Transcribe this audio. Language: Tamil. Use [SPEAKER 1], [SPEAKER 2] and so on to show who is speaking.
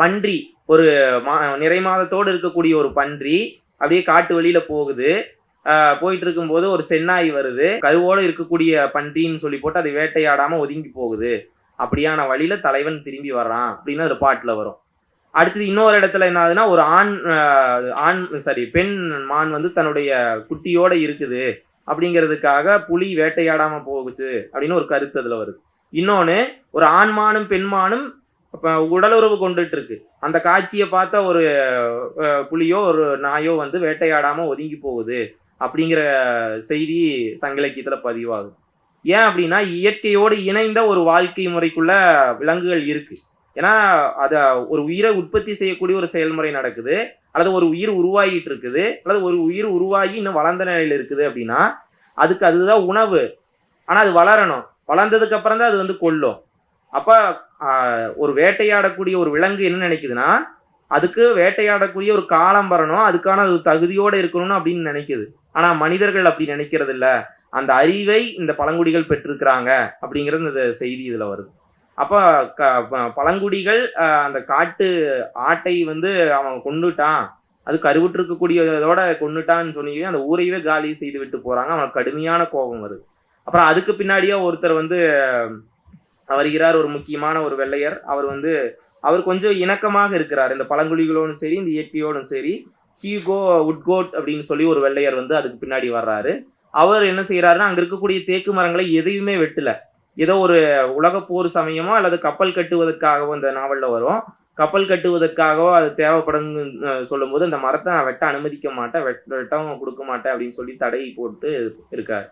[SPEAKER 1] பன்றி ஒரு மா நிறை மாதத்தோடு இருக்கக்கூடிய ஒரு பன்றி அப்படியே காட்டு வழியில போகுது. போயிட்டு இருக்கும்போது ஒரு சென்னாய் வருது. கருவோடு இருக்கக்கூடிய பன்றின்னு சொல்லி போட்டு அதை வேட்டையாடாம ஒதுங்கி போகுது. அப்படியான வழியில தலைவன் திரும்பி வர்றான் அப்படின்னு ஒரு பாட்டுல வரும். அடுத்தது இன்னொரு இடத்துல என்ன ஆகுதுன்னா ஒரு ஆண் ஆண் சாரி பெண் மான் வந்து தன்னுடைய குட்டியோட இருக்குது. அப்படிங்கிறதுக்காக புலி வேட்டையாடாம போகுச்சு அப்படின்னு ஒரு கருத்து அதுல வருது. இன்னொன்று ஒரு ஆண்மானும் பெண்மானும் இப்போ உடலுறவு கொண்டுட்டு இருக்கு அந்த காட்சியை பார்த்தா ஒரு புலியோ ஒரு நாயோ வந்து வேட்டையாடாமல் ஒதுங்கி போகுது அப்படிங்கிற செய்தி சங்கிலக்கியத்தில் பதிவாகும் ஏன் அப்படின்னா இயற்கையோடு இணைந்த ஒரு வாழ்க்கை முறைக்குள்ள விலங்குகள் இருக்கு. ஏன்னா அதை ஒரு உயிரை உற்பத்தி செய்யக்கூடிய ஒரு செயல்முறை நடக்குது. அல்லது ஒரு உயிர் உருவாகிட்டு இருக்குது அல்லது ஒரு உயிர் உருவாகி இன்னும் வளர்ந்த நிலையில் இருக்குது அப்படின்னா அதுக்கு அதுதான் உணவு. ஆனால் அது வளரணும். வளர்ந்ததுக்கு அப்புறம் தான் அது வந்து கொல்லும். அப்ப ஒரு வேட்டையாடக்கூடிய ஒரு விலங்கு என்ன நினைக்குதுன்னா அதுக்கு வேட்டையாடக்கூடிய ஒரு காலம் வரணும் அதுக்கான அது தகுதியோடு இருக்கணும்னு அப்படின்னு நினைக்குது. ஆனா மனிதர்கள் அப்படி நினைக்கிறது இல்ல அந்த அறிவை இந்த பழங்குடிகள் பெற்றிருக்கிறாங்க அப்படிங்கிறது இந்த செய்தி இதுல வருது. அப்ப க- ப- பழங்குடிகள் அந்த காட்டு ஆட்டை வந்து அவன் கொண்டுட்டான் அது கருவுட்டு இருக்கக்கூடியதோட கொண்டுட்டான்னு சொல்லி அந்த ஊரையவே காலி செய்து விட்டு போறாங்க. அவனுக்கு கடுமையான கோபம் வருது. அப்புறம் அதுக்கு பின்னாடியே ஒருத்தர் வந்து வருகிறார் ஒரு முக்கியமான ஒரு வெள்ளையர். அவர் வந்து அவர் கொஞ்சம் இணக்கமாக இருக்கிறார். இந்த பழங்குழிகளோடும் சரி இந்த இயற்கையோடும் சரி ஹீகோ உட்கோட் அப்படின்னு சொல்லி ஒரு வெள்ளையர் வந்து அதுக்கு பின்னாடி வர்றாரு. அவர் என்ன செய்யறாருன்னா அங்க இருக்கக்கூடிய தேக்கு மரங்களை எதையுமே வெட்டல. ஏதோ ஒரு உலக போர் சமயமோ அல்லது கப்பல் கட்டுவதற்காகவோ இந்த நாவலில் வரும். கப்பல் கட்டுவதற்காகவோ அது தேவைப்படும் சொல்லும்போது அந்த மரத்தை நான் வெட்ட அனுமதிக்க மாட்டேன் வெட்ட வெட்டவும் கொடுக்க மாட்டேன் அப்படின்னு சொல்லி தடை போட்டு இருக்காரு.